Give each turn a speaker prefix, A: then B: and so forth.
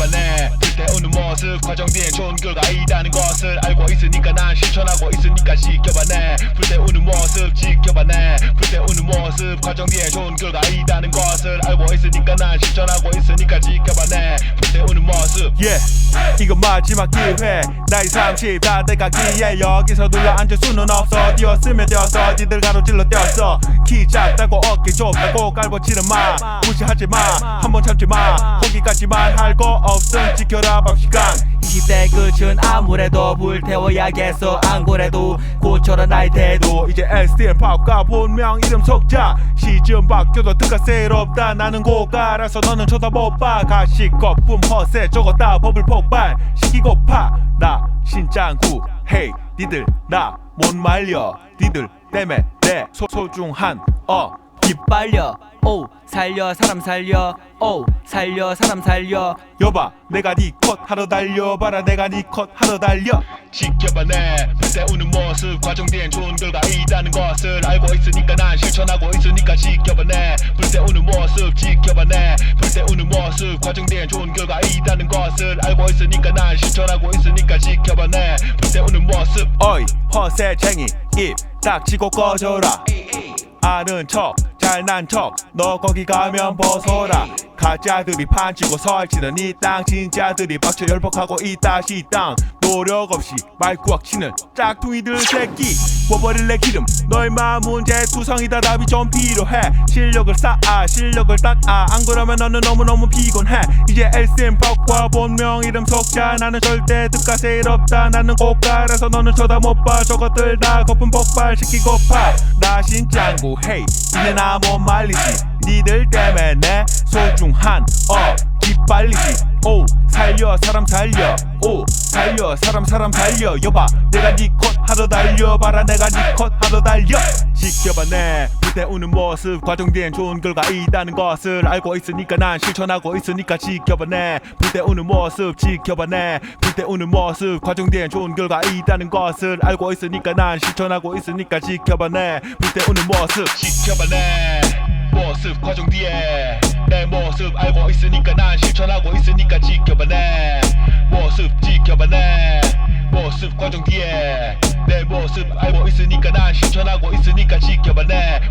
A: 발래 그때 우는 모습 과정 뒤에 좋은 결과 있다는 것을 알고 있으니까 난 모습 과정 뒤엔 좋은 결과 있다는 것을 알고 있으니까 난 실천하고 있으니까 지켜봐 내. 불태우는 모습.
B: yeah. 이건 마지막 기회. 나이 30다 돼가기에 여기서 눌러 앉을 수는 없어. 뛰었으면 뛰었어. 니들 가로질러 뛰었어. 키 작다고 어깨 좁다고 깔보지는 마. 무시하지 마 한 번 참지 마. 거기까지만 할 거 없음. 지켜라 박시강
C: 20대 끝은 아무래도 불태워야겠어. 안 그래도 고쳐라 나의 태도.
B: 이제 STM 팝과 본명 이름 속자. 시즌 바뀌어도 뜨가 새롭다. 나는 고가라서 너는 쳐다못봐. 가식 거품 허세 저거 다. 버블 폭발. 시키고파. 나 신짱구. 헤이 니들 나 못 말려. 니들 때문에 내 소, 소중한 어
C: 기빨려. 오 살려 사람 살려. 오 살려 사람 살려.
B: 여봐 내가 니컷 하러 달려봐라. 내가 니컷 하러 달려.
A: 지켜봐내. 불태우는 모습 과정 뒤엔 좋은 결과 있다는 것을 알고 있으니까 난 실천하고 있으니까 지켜봐 내. 불태우는 모습 지켜봐 내. 불태우는 모습 과정 뒤엔 좋은 결과 있다는 것을 알고 있으니까 난 실천하고 있으니까 지켜봐 내. 불태우는 모습.
B: 어이 허세쟁이 입 닥치고 꺼져라. 아는 척 잘난 척. 너 거기 가면 벗어라. 가짜들이 판치고 설치는 이 땅. 진짜들이 박쳐 열폭하고 있다 시땅. 노력 없이 말구악 치는 짝퉁이들 새끼. 뽑아릴래 기름. 너의 마음 문제 투성이다. 답이 좀 필요해. 실력을 쌓아 실력을 닦아. 안 그러면 너는 너무너무 피곤해. 이제 SM 팝과 본명 이름 속자. 나는 절대 득가세 없다. 나는 고가라서 너는 쳐다 못봐. 저것들 다 거품 폭발시키고파 나 신짱구. 헤이 이제 나 못 말리지. 니들 때문에 내 소중한 어 기빨리지. 오 살려 사람 살려. 오 살려 사람 사람 살려. 여봐 내가 니컷 하러 달려봐라. 내가 니컷 하러 달려. 지켜봐 내 불태우는 모습. 과정 뒤엔 좋은 결과 있다는 것을 알고 있으니까 난 실천하고 있으니까 지켜봐 내 불태우는 모습. 지켜봐 내 불태우는 모습 과정 뒤엔 좋은 결과 있다는 것을 알고 있으니까 난 실천하고 있으니까 지켜봐내. 불태우는 모습
A: 지켜봐내. 모습 과정 뒤에 내 모습 알고 있으니까 난 실천하고 있으니까 지켜봐내. 모습 지켜봐내. 모습 과정 뒤에 내 모습 알고 있으니까 난 실천하고 있으니까 지켜봐내